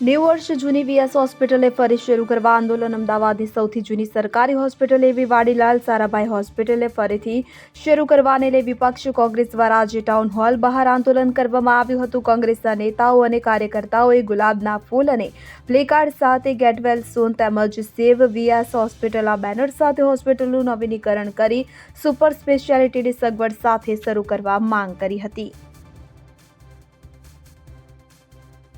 નેવું વર્ષ જૂની વીએસ હોસ્પિટલે ફરી શરૂ કરવા આંદોલન. અમદાવાદની સૌથી જૂની સરકારી હોસ્પિટલ એવી વાડીલાલ સારાભાઈ હોસ્પિટલે ફરીથી શરૂ કરવાને લઈ વિપક્ષ કોંગ્રેસ દ્વારા આજે ટાઉન હોલ બહાર આંદોલન કરવામાં આવ્યું હતું. કોંગ્રેસના નેતાઓ અને કાર્યકર્તાઓએ ગુલાબના ફૂલ અને પ્લેકાર્ડ સાથે ગેટવેલ સોન તેમજ સેવ વીએસ હોસ્પિટલ આ બેનર સાથે હોસ્પિટલનું નવીનીકરણ કરી સુપર સ્પેશિયાલિટીની સગવડ સાથે શરૂ કરવા માંગ કરી હતી.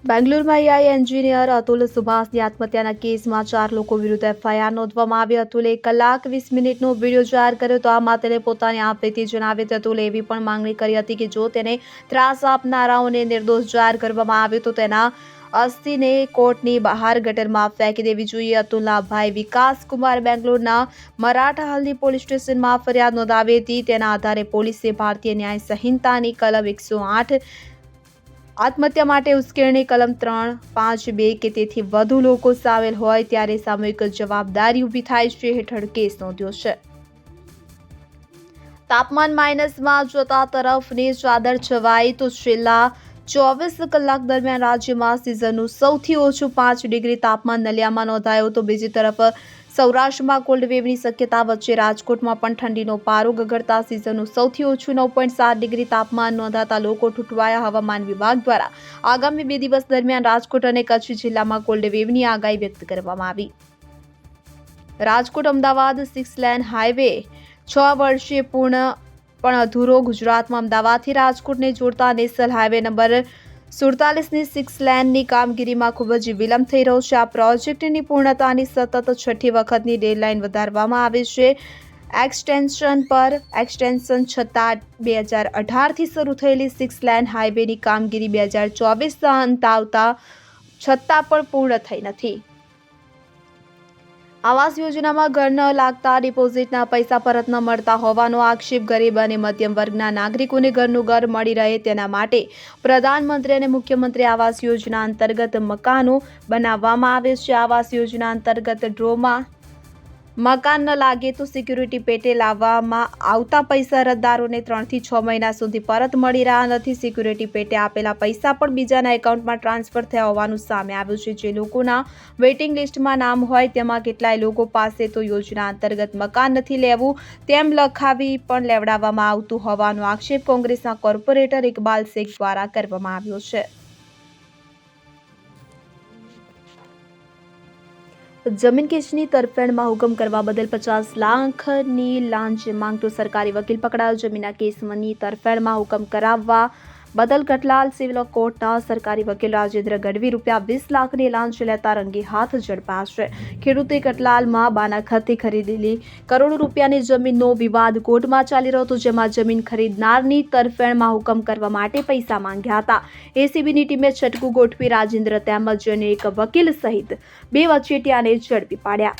બેંગ્લોરમાં એઆઈ એન્જિનિયર અતુલ સુભાષની આત્મહત્યાના કેસમાં ચાર લોકો વિરુદ્ધ એફઆઈઆર નોંધવામાં આવી. અતુલે કલાક વીસ મિનિટનો વીડિયો જાહેર કર્યો તો આ માતે પોતાની આપવીતી જણાવી હતી. અતુલે એવી પણ માંગણી કરી હતી કે જો તેને ત્રાસ આપનારાઓને નિર્દોષ જાહેર કરવામાં આવ્યો તો તેના અસ્થિને કોર્ટની બહાર ગટરમાં ફેંકી દેવી જોઈએ. અતુલના ભાઈ વિકાસ કુમાર બેંગ્લોરના મરાઠા હલ્દી પોલીસ સ્ટેશનમાં ફરિયાદ નોંધાવી હતી. તેના આધારે પોલીસે ભારતીય ન્યાય સંહિતાની કલમ એકસો આઠ આત્મહત્યા માટે ઉશ્કેરણી કલમ ત્રણ, પાંચ, બે કે તેથી વધુ લોકો સામેલ હોય ત્યારે સામૂહિક જવાબદારી ઊભી થાય છે હેઠળ કેસ નોંધ્યો છે. તાપમાન માઇનસમાં જતા તરફની ચાદર છવાઈ તો છેલ્લા ચોવીસ કલાક દરમિયાન રાજ્યમાં સિઝનનું સૌથી ઓછું પાંચ ડિગ્રી તાપમાન નલિયામાં નોંધાયું તો બીજી તરફ સૌરાષ્ટ્રમાં કોલ્ડ વેવની શક્યતા વચ્ચે રાજકોટમાં પણ ઠંડીનો પારો ગગડતા સિઝનનું સૌથી ઓછું નવ પોઈન્ટ સાત ડિગ્રી તાપમાન નોંધાતા લોકો ઠૂંઠવાયા હવામાન વિભાગ દ્વારા. આગામી બે દિવસ દરમિયાન રાજકોટ અને કચ્છ જિલ્લામાં કોલ્ડ વેવની આગાહી વ્યક્ત કરવામાં આવી. Rajkot, Ahmedabad six lane highway છ વર્ષે પૂર્ણ પણ અધૂરો. ગુજરાતમાં અમદાવાદથી રાજકોટને જોડતા નેશનલ હાઈવે નંબર સુડતાલીસની સિક્સ લેનની કામગીરીમાં ખૂબ જ વિલંબ થઈ રહ્યો છે. આ પ્રોજેક્ટની પૂર્ણતાની સતત છઠ્ઠી વખતની ડેડલાઇન વધારવામાં આવી છે. એક્સટેન્શન પર, એક્સટેન્શન છતાં બે હજાર અઢારથી શરૂ થયેલી સિક્સ લેન હાઈવેની કામગીરી બે હજાર ચોવીસના અંત આવતા છતાં પણ પૂર્ણ થઈ નથી. આવાસ યોજનામાં ઘર ન લાગતા ડિપોઝિટના પૈસા પરત ન મળતા હોવાનો આક્ષેપ ગરીબ અને મધ્યમ વર્ગના નાગરિકોને ઘરનું ઘર મળી રહે તેના માટે પ્રધાનમંત્રી અને મુખ્યમંત્રી આવાસ યોજના અંતર્ગત મકાનો બનાવવામાં આવે છે. આવાસ યોજના અંતર્ગત ડ્રોમાં મકાન ન લાગે તો સિક્યુરિટી પેટે લાવવામાં આવતા પૈસા અરજદારોને ત્રણથી છ મહિના સુધી પરત મળી રહ્યા નથી. સિક્યુરિટી પેટે આપેલા પૈસા પણ બીજાના એકાઉન્ટમાં ટ્રાન્સફર થયા હોવાનું સામે આવ્યું છે. જે લોકોના વેઇટિંગ લિસ્ટમાં નામ હોય તેમાં કેટલાય લોકો પાસે તો યોજના અંતર્ગત મકાન નથી લેવું તેમ લખાવી પણ લેવડાવવામાં આવતું હોવાનો આક્ષેપ કોંગ્રેસના કોર્પોરેટર ઇકબાલ શેખ દ્વારા કરવામાં આવ્યો છે. જમીન કેસની તરફેણમાં હુકમ કરવા બદલ પચાસ લાખની લાંચ માંગતો સરકારી વકીલ પકડાયો. જમીનના કેસની તરફેણમાં હુકમ કરાવવા બદલ કટલાલ સિવિલ કોર્ટના સરકારી વકીલ રાજેન્દ્ર ગઢવી રૂપિયા વીસ લાખની લાંચ લેતા રંગે હાથ ઝડપાશે. ખેડૂતે કટલાલમાં બાના ખરીદેલી કરોડો રૂપિયાની જમીનનો વિવાદ કોર્ટમાં ચાલી રહ્યો હતો, જેમાં જમીન ખરીદનારની તરફેણમાં હુકમ કરવા માટે પૈસા માંગ્યા હતા. એસીબીની ટીમે છટકું ગોઠવી રાજેન્દ્ર તેમજ અન્ય એક વકીલ સહિત બે વચેટિયાને ઝડપી પાડ્યા.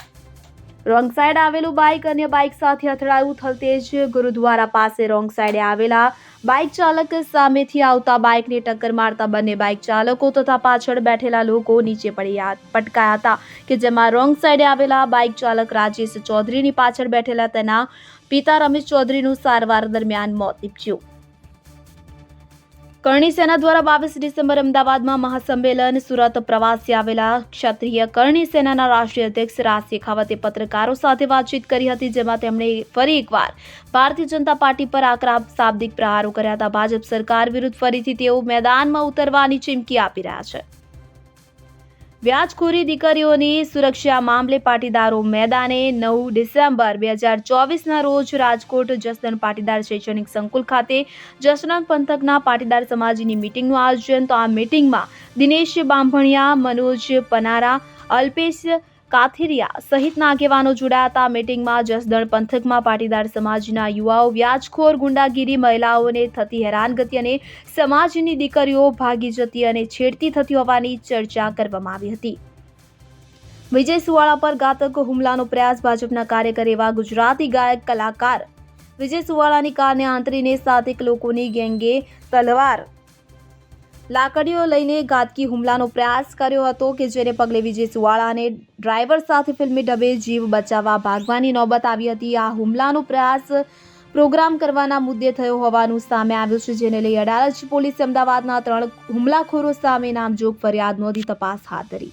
રોંગ સાઈડ આવેલું બાઇક અન્ય બાઇક સાથે અથડાયું. થલતેજ ગુરુદ્વારા પાસે રોંગ સાઈડે આવેલા બાઇક ચાલક સામેથી આવતા બાઇકને ટક્કર મારતા બંને બાઇક ચાલકો તથા પાછળ બેઠેલા લોકો નીચે પડ્યા પટકાયા હતા કે જેમાં રોંગ સાઈડે આવેલા બાઇક ચાલક રાજેશ ચૌધરીની પાછળ બેઠેલા તેના પિતા રમેશ ચૌધરીનું સારવાર દરમિયાન મોત નીપજ્યું. કરણી સેના દ્વારા બાવીસ ડિસેમ્બર અમદાવાદમાં મહાસંમેલન. સુરત પ્રવાસી આવેલા ક્ષત્રિય કરણી સેનાના રાષ્ટ્રીય અધ્યક્ષ રાજ શેખાવતે પત્રકારો સાથે વાતચીત કરી હતી, જેમાં તેમણે ફરી એકવાર ભારતીય જનતા પાર્ટી પર આકરા શાબ્દિક પ્રહારો કર્યા હતા. ભાજપ સરકાર વિરુદ્ધ ફરીથી તેઓ મેદાનમાં ઉતરવાની ચીમકી આપી રહ્યા છે. વ્યાજખોરી દીકરીઓની સુરક્ષા મામલે પાટીદારો મેદાને નવ ડિસેમ્બર બે હજાર ચોવીસના રોજ રાજકોટ જસદણ પાટીદાર શૈક્ષણિક સંકુલ ખાતે જસદણ પંથકના પાટીદાર સમાજની મિટિંગનું આયોજન. તો આ મિટિંગમાં દિનેશ બાંભણિયા, મનોજ પનારા, અલ્પેશ કાથિરિયા સહિતના આગેવાનો જોડાયા હતા. મિટિંગમાં જસદણ પંથકમાં પાટીદાર સમાજના યુવાઓ, વ્યાજખોર, ગુંડાગીરી મહિલાઓને થતી હેરાનગતિ અને સમાજની દીકરીઓ ભાગી જતી અને છેડતી થતી હોવાની ચર્ચા કરવામાં આવી હતી. વિજય સુવાળા પર ઘાતક હુમલાનો પ્રયાસ ભાજપના કાર્યકર એવા ગુજરાતી ગાયક, કલાકાર વિજય સુવાળાની કારને આંતરીને સાતેક લોકોની ગેંગે તલવાર લાકડીઓ લઈને ઘાતકી હુમલાનો પ્રયાસ કર્યો હતો કે જેને પગલે વિજય સુવાળાને ડ્રાઈવર સાથે ફિલ્મી ઢબે જીવ બચાવવા ભાગવાની નોબત આવી હતી. આ હુમલાનો પ્રયાસ પ્રોગ્રામ કરવાના મુદ્દે થયો હોવાનું સામે આવ્યું છે, જેને લઈ અડાલજ પોલીસે અમદાવાદના ત્રણ હુમલાખોરો સામે નામજોગ ફરિયાદ નોંધી તપાસ હાથ ધરી.